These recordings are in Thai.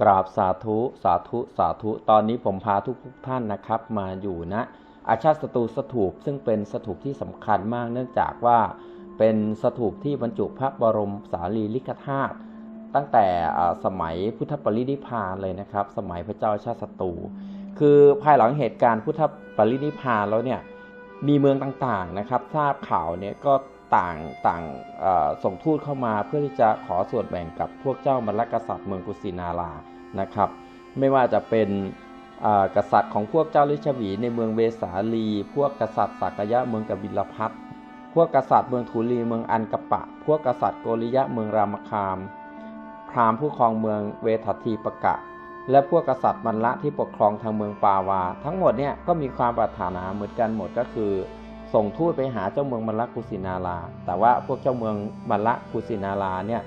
กราบสาธุสาธุสาธุ ตอนนี้ผมพาทุกทุกท่านนะครับ มาอยู่ณอาชาติสตูสถูปซึ่งเป็นสถูปที่สำคัญมากเนื่องจากว่าเป็นสถูปที่บรรจุพระบรมสารีริกธาตุตั้งแต่สมัยพุทธปรินิพานเลยนะครับ สมัยพระเจ้าชาติสตูคือภายหลังเหตุการณ์พุทธปรินิพานแล้วเนี่ยมีเมืองต่างๆนะครับ ทราบข่าวเนี่ยก็ต่างต่างส่งทูตเข้ามาเพื่อที่จะขอส่วนแบ่งกับพวกเจ้ามรรคกษัตริย์เมืองกุสินารา นะครับ ไม่ว่าจะเป็นกษัตริย์ของพวกเจ้าลิชวีในเมืองเวสาลี พวกกษัตริย์สักยะเมืองกบิลพัทพวกกษัตริย์เมืองทุลีเมืองอันกปะ พวกกษัตริย์โกริยะเมืองรามคาม พราหมณ์ผู้ครองเมืองเวทัทีปกะ และพวกกษัตริย์มันละที่ปกครองทางเมืองปาวา ทั้งหมดเนี่ยก็มีความปรารถนาเหมือนกันหมดก็คือ ส่งทูตไปหาเจ้าเมืองมัลละกุสินารา แต่ว่าพวกเจ้าเมืองมัลละกุสินาราเนี่ย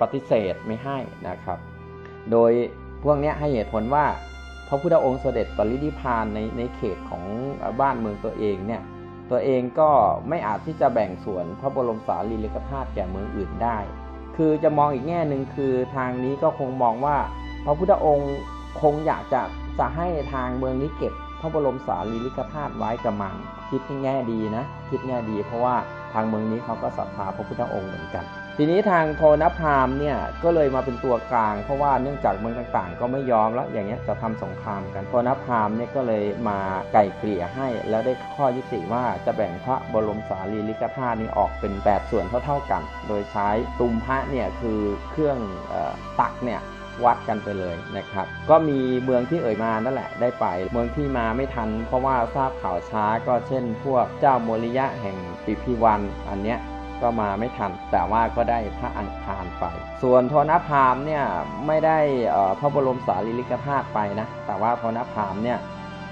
ปฏิเสธไม่ให้นะครับ โดยพวกนี้ให้เหตุผลว่าพระพุทธองค์เสด็จปรินิพานในในเขตของบ้านเมืองตัวเองเนี่ยตัวเองก็ไม่อาจที่จะแบ่งส่วนพระบรมสารีริกธาตุแก่เมืองอื่นได้ คือจะมองอีกแง่หนึ่งคือทางนี้ก็คงมองว่า พระพุทธองค์คงอยากจะจะให้ทางเมืองนี้เก็บพระบรมสารีริกธาตุไว้กระมัง คิดแง่ดีนะ คิดแง่ดี เพราะว่าทางเมืองนี้เขาก็ศรัทธาพระพุทธองค์เหมือนกัน ทีนี้ทางโทนพามเนี่ยก็เลยมาเป็นตัวกลาง เพราะว่าเนื่องจากเมืองต่างๆ ก็ไม่ยอมแล้วอย่างเงี้ยจะทำสงครามกันโทนพามเนี่ยก็เลยมาไก่เกลี่ยให้ แล้วได้ข้อยุติว่าจะแบ่งพระบรมสารีริกธาตุนี้ออกเป็น 8 ส่วนเท่าๆกัน โดยใช้ตุมพระเนี่ยคือเครื่องออตักเนี่ยวัดกันไปเลยนะครับ ก็มีเมืองที่เอ่ยมานั่นแหละได้ไป เมืองที่มาไม่ทัน เพราะว่าทราบข่าวช้าก็เช่น พวกเจ้าโมริยะแห่งปิพิวันอันเนี้ย ก็มาไม่ทัน แต่ว่าก็ได้พระอังคารไป ส่วนทนพามเนี่ยไม่ได้พระบรมสารีริกธาตุไปนะ แต่ว่าทนพามเนี่ย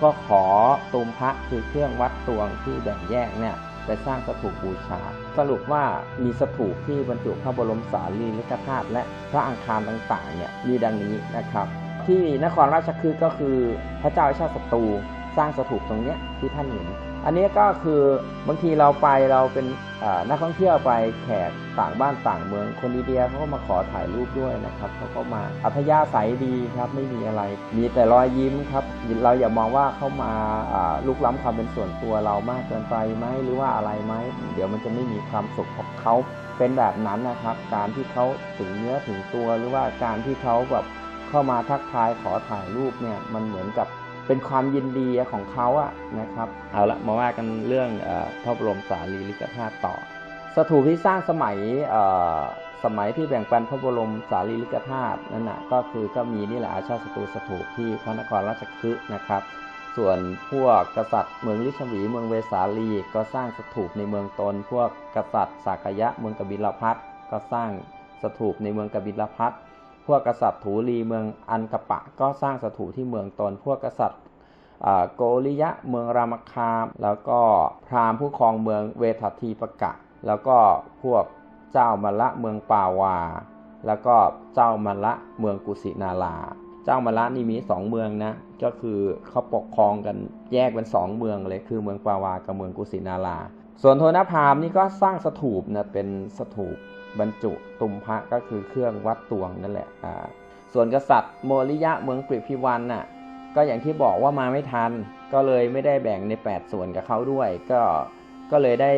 ก็ขอตุมพระคือเครื่องวัดตวงที่แบ่งแยกเนี่ยไปสร้างสถูปบูชา สรุปว่ามีสถูปที่บรรจุพระบรมสารีริกธาตุและพระอังคารต่างๆเนี่ยมีดังนี้นะครับ ที่นครราชคฤห์ก็คือพระเจ้าชาติศัตรูสร้างสถูปตรงเนี้ยที่ท่านเห็น อันนี้ก็คือบางทีเราไปเราเป็นนักท่องเที่ยวไปแขกต่างบ้านต่างเมือง คนอินเดียเขาก็มาขอถ่ายรูปด้วยนะครับเขาก็มาอัธยาศัยดีครับไม่มีอะไร มีแต่รอยยิ้มครับ เราอย่ามองว่าเขามาอ่าลุกล้ำความเป็นส่วนตัวเรามากเกินไปไหมหรือว่าอะไรไหมเดี๋ยวมันจะไม่มีความสุขของเขาเป็นแบบนั้นนะครับ การที่เขาถึงเนื้อถึงตัวหรือว่าการที่เขาแบบเข้ามาทักทายขอถ่ายรูปเนี่ยมันเหมือนกับ เป็นความยินดีของเขาอะนะครับ เอาละมาว่ากันเรื่องอพระบรมสารีริกธาตุต่อ สถูปที่สร้างสมัยสมัยที่แบ่งปันพระบรมสารีริกธาตุนั่นนะก็คือก็มีนี่แหละอาชาติสตูสถูปที่พระนครราชคฤห์นะครับ ส่วนพวกกษัตริย์เมืองลิชวีเมืองเวสาลีก็สร้างสถูปในเมืองตน พวกกษัตริย์สากยะเมืองกบิลพัทก็สร้างสถูปในเมืองกบิลพัท พวกกษัตริย์ถูลีเมืองอันกปะ ก็สร้างสถูปที่เมืองตน พวกกษัตริย์โกริยะเมืองรามคาม แล้วก็พราหมณ์ผู้ครองเมืองเวทัทีปกะ แล้วก็พวกเจ้ามละเมืองปาวา แล้วก็เจ้ามละเมืองกุสินาราเจ้ามละนี่มีสองเมืองนะ ก็คือเขาปกครองกันแยกเป็นสองเมืองเลยคือเมืองปาวากับเมืองกุสินาราส่วนโทนพรามนี่ก็สร้างสถูปนะเป็นสถูป บรรจุตุมพระก็คือเครื่องวัดตวงนั่นแหละอ่าส่วนกษัตริย์โมริยะเมืองปริพิวันน่ะก็อย่างที่บอกว่ามาไม่ทัน ก็เลยไม่ได้แบ่งใน 8 ส่วนกับเขาด้วย ก็ก็เลยได้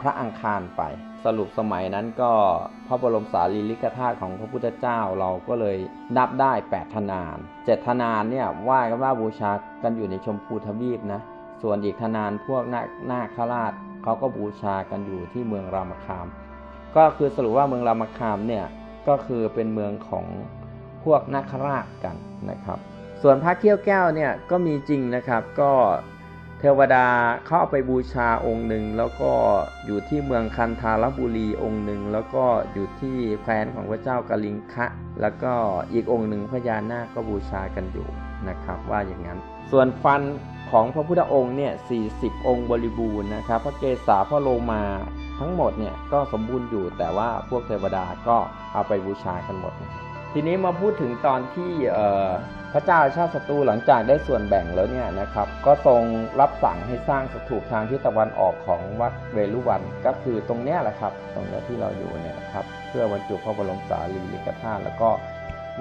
พระอังคารไป สรุปสมัยนั้นก็พระบรมสารีริกธาตุของพระพุทธเจ้าเราก็เลยนับได้ 8 ธนานเจ็ดธนานเนี่ยไหว้กันว่าบูชากันอยู่ในชมพูทวีปนะส่วนอีกธนานพวกนาคนาคราชเขาก็บูชากันอยู่ที่เมืองรามคาม ก็คือสรุปว่าเมืองรามคามเนี่ยก็คือเป็นเมืองของพวกนาคราชกันนะครับ ส่วนพระเขี้ยวแก้วเนี่ยก็มีจริงนะครับ ก็เทวดาเขาเอาไปบูชาองค์หนึ่งแล้วก็อยู่ที่เมืองคันธารบุรีองค์หนึ่งแล้วก็อยู่ที่แคว้นของพระเจ้ากลิงคะ แล้วก็อีกองค์หนึ่งพญานาคก็บูชากันอยู่นะครับว่าอย่างนั้น ส่วนฟันของพระพุทธองค์เนี่ย40 องค์บริบูรณ์นะครับ พระเกศาพระโลมา ทั้งหมดเนี่ยก็สมบูรณ์อยู่แต่ว่าพวกเทวดาก็เอาไปบูชากันหมด ทีนี้มาพูดถึงตอนที่พระเจ้าชาติศัตรูหลังจากได้ส่วนแบ่งแล้วเนี่ยนะครับก็ทรงรับสั่งให้สร้างสถูปทางทิศตะวันออกของวัดเวลุวันก็คือตรงเนี้ยแหละครับ ตรงเนี้ยที่เราอยู่เนี่ยนะครับ เพื่อบรรจุพระบรมสารีริกธาตุแล้วก็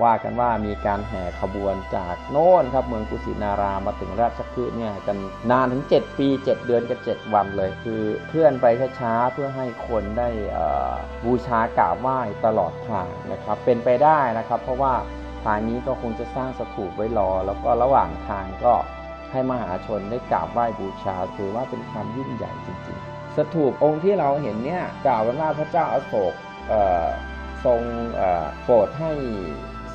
ว่ากันว่ามีการแห่ขบวนจากโน่นครับเมืองกุสินารามาถึงราชคฤห์เนี่ยกันนานถึง 7 ปี 7 เดือนกับ 7 วันเลย คือเคลื่อนไปช้าๆเพื่อให้คนได้บูชากราบไหว้ตลอดทางนะครับเป็นไปได้นะครับ เพราะว่าทางนี้ก็คงจะสร้างสถูปไว้รอ แล้วก็ระหว่างทางก็ให้มหาชนได้กราบไหว้บูชาถือว่าเป็นความยิ่งใหญ่จริงๆ สถูปองค์ที่เราเห็นเนี่ยกล่าวกันว่าพระเจ้าอโศกทรงโปรดให้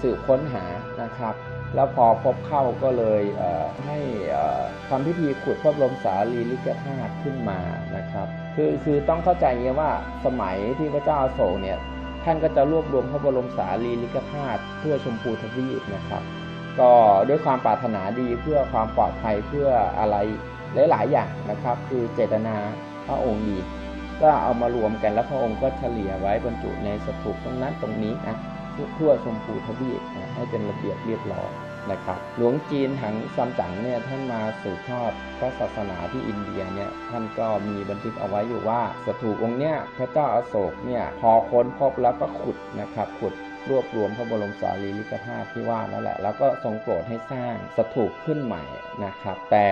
สืบค้นหานะครับ แล้วพอพบเข้าก็เลยเให้ทำพิธีขุดพระบรมสารีริกธาตุขึ้นมานะครับ คือคือต้องเข้าใจงนี้ว่าสมัยที่พระเจ้าอโศกเนี่ยท่านก็จะรวบรวมพระบรมสารีริกธาตุทั่วชมพูทวีปนะครับ ก็ด้วยความปรารถนาดีเพื่อความปลอดภัยเพื่ออะไรหลายๆอย่างนะครับ คือเจตนาพระองค์ดีก็เอามารวมกันแล้วพระองค์ก็เฉลี่ยไว้บรรจุในสถูปตรงนั้นตรงนี้นะ ทั่วชมพูทวีปนะให้เป็นระเบียบเรียบร้อยนะครับ หลวงจีนหังซัมจั๋งเนี่ยท่านมาสืบทอดพระศาสนาที่อินเดียเนี่ยท่านก็มีบันทึกเอาไว้อยู่ว่าสถูปองค์เนี่ยพระเจ้าอาโศกเนี่ยพอค้นพบแล้วก็ขุดนะครับขุด รวบรวมพระบรมสารีริกธาตุที่ว่านั่นแหละ แล้วก็ทรงโปรดให้สร้างสถูปขึ้นใหม่นะครับ แต่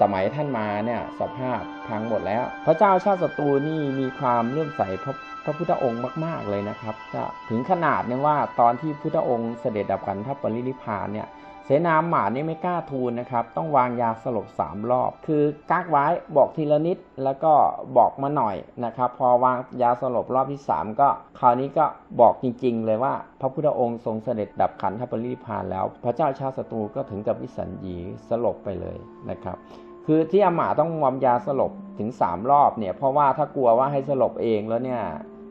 สมัยท่านมาเนี่ยสภาพพังหมดแล้ว พระเจ้าชาติศัตรูนี่มีความเลื่อมใสพระพระพุทธองค์มาก ๆเลยนะครับจะถึงขนาดเนี่ยว่าตอนที่พุทธองค์เสด็จดับขันทัปรินิพานเนี่ย สนาหมานี่ไม่กล้าทูลนะครับ ต้องวางยาสลบสามรอบ คือกักไว้บอกทีละนิดแล้วก็บอกมาหน่อยนะครับ พอวางยาสลบรอบที่ 3 ก็คราวนี้ก็บอกจริง ๆ เลยว่า พระพุทธองค์ทรงเสด็จดับขันธปรินิพพานแล้ว พระเจ้าชาติศัตรูก็ถึงกับวิสัญญีสลบไปเลยนะครับ คือที่อาหมาต้องวางยาสลบถึง 3 รอบเนี่ยเพราะว่าถ้ากลัวว่าให้สลบเองแล้วเนี่ย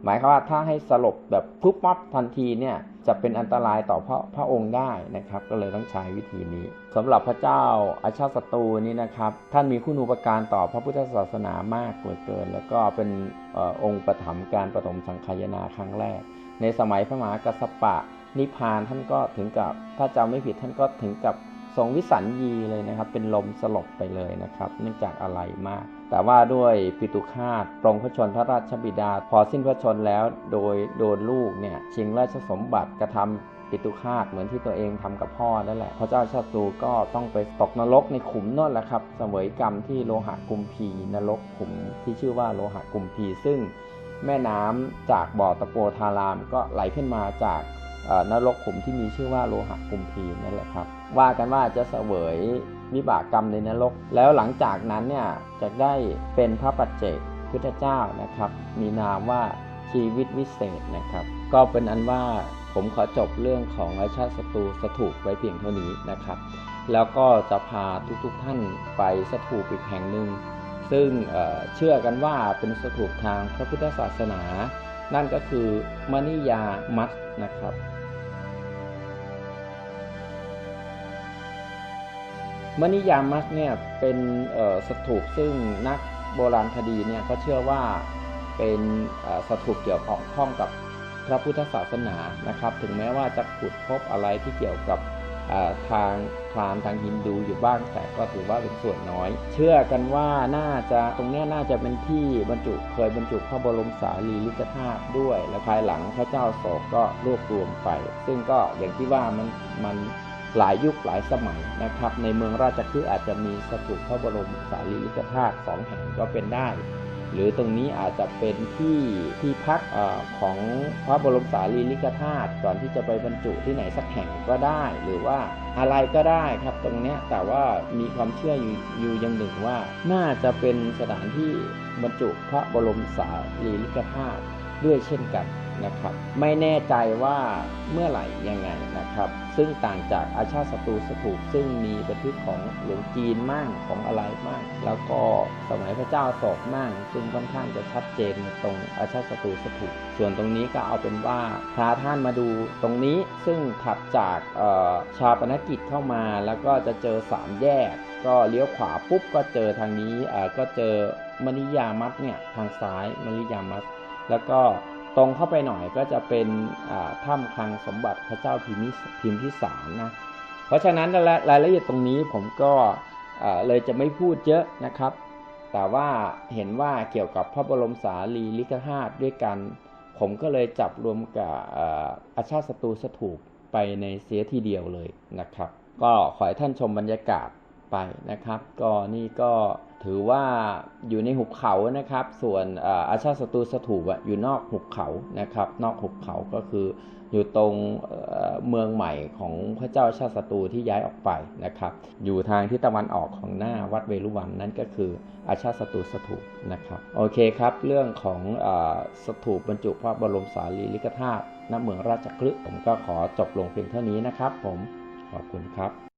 หมายความว่าถ้าให้สลบแบบปุ๊บปั๊บทันทีเนี่ยจะเป็นอันตรายต่อพระพระองค์ได้นะครับ ก็เลยต้องใช้วิธีนี้สำหรับพระเจ้าอาชาติศัตรูนี่นะครับ ท่านมีคุณูปการต่อพระพุทธศาสนามากเหลือเกิน แล้วก็เป็นออองค์ประถมการปฐมสังคายนาครั้งแรก ในสมัยพระมหากัสสปะนิพพานท่านก็ถึงกับถ้าจำไม่ผิดท่านก็ถึงกับ ทรงวิสัญญีเลยนะครับ เป็นลมสลบไปเลยนะครับ เนื่องจากอะไรมาก แต่ว่าด้วยปิตุคาตปรงพระชนพระราชบิดา พอสิ้นพระชนแล้วโดยโดนลูกเนี่ยชิงราชสมบัติกระทำปิตุคาตเหมือนที่ตัวเองทำกับพ่อนั่นแหละพระเจ้าชาตูก็ต้องไปตกนรกในขุมนั่นแหละครับเสวยกรรมที่โลหะกุมพีนรกขุมที่ชื่อว่าโลหะกุมพีซึ่งแม่น้ำจากบ่อตะโปธารามก็ไหลขึ้นมาจาก นรกขุมที่มีชื่อว่าโลหะกุมพีนั่นแหละครับ ว่ากันว่าจะเสวยวิบากกรรมในนรก แล้วหลังจากนั้นเนี่ยจะได้เป็นพระปัจเจกพุทธเจ้านะครับ มีนามว่าชีวิตวิเศษนะครับ ก็เป็นอันว่าผมขอจบเรื่องของราชาศัตรูสถูปไว้เพียงเท่านี้นะครับ แล้วก็จะพาทุกๆท่านไปสถูปอีกแห่งหนึ่ง ซึ่งเเชื่อกันว่าเป็นสถูปทางพระพุทธศาสนา นั่นก็คือมณิยามัตนะครับ มณิยามัตเนี่ยเป็นสถูปซึ่งนักโบราณคดีเนี่ยก็เชื่อว่าเป็นสถูปเกี่ยวข้องกับพระพุทธศาสนานะครับ ถึงแม้ว่าจะขุดพบอะไรที่เกี่ยวกับทางพราหมณ์ทางฮินดูอยู่บ้าง แต่ก็ถือว่าเป็นส่วนน้อย เชื่อกันว่าน่าจะตรงนี้น่าจะเป็นที่บรรจุเคยบรรจุพระบรมสารีริกธาตุด้วย และภายหลังพระเจ้าโศกก็รวบรวมไป ซึ่งก็อย่างที่ว่ามันมัน หลายยุคหลายสมัยนะครับ ในเมืองราชคฤห์อาจจะมีสถูปพระบรมสารีริกธาตุสองแห่งก็เป็นได้ หรือตรงนี้อาจจะเป็นที่ที่พักอของพระบรมสารีริกธาตุก่อนที่จะไปบรรจุที่ไหนสักแห่งก็ได้ หรือว่าอะไรก็ได้ครับตรงเนี้ยแต่ว่ามีความเชื่ออยู่อยู่อย่างหนึ่งว่า น่าจะเป็นสถานที่บรรจุพระบรมสารีริกธาตุ ด้วยเช่นกันนะครับ ไม่แน่ใจว่าเมื่อไหร่ยังไงนะครับ ซึ่งต่างจากอาชาติศัตรูสถูปซึ่งมีบันทึกของหลวงจีนมั่งของอะไรมั่งแล้วก็สมัยพระเจ้าโศกมั่งซึ่งค่อนข้างจะชัดเจนตรงอาชาติศัตรูสถูปส่วนตรงนี้ก็เอาเป็นว่าพาท่านมาดูตรงนี้ซึ่งถัดจากชาปนกิจเข้ามาแล้วก็จะเจอสามแยก ก็เลี้ยวขวาปุ๊บก็เจอทางนี้ก็เจอมณิยามัตเนี่ยทางซ้ายมณิยามัต แล้วก็ตรงเข้าไปหน่อยก็จะเป็นถ้ำคลังสมบัติพระเจ้าพิมพิพิมพิสารนะเพราะฉะนั้นรายรายละเอียดตรงนี้ผมก็เลยจะไม่พูดเยอะนะครับ แต่ว่าเห็นว่าเกี่ยวกับพระบรมสารีริกธาตุด้วยกัน ผมก็เลยจับรวมกับอาอาชาติศัตรูสถูปไปในเสียทีเดียวเลยนะครับ ก็ขอให้ท่านชมบรรยากาศไปนะครับ ก็นี่ก็ ถือว่าอยู่ในหุบเขานะครับ ส่วนอาชาศัตรูสถูปอยู่นอกหุบเขานะครับ นอกหุบเขาก็คืออยู่ตรงเมืองใหม่ของพระเจ้าอาชาติศัตรูที่ย้ายออกไปนะครับ อยู่ทางทิศตะวันออกของหน้าวัดเวรุวันนั่นก็คืออาชาศัตรูสถูปนะครับโอเคครับ เรื่องของอสถูปบรรจุพระบรมสารีริกธาตุณเมืองราชคลึผมก็ขอจบลงเพียงเท่านี้นะครับ ผมขอบคุณครับ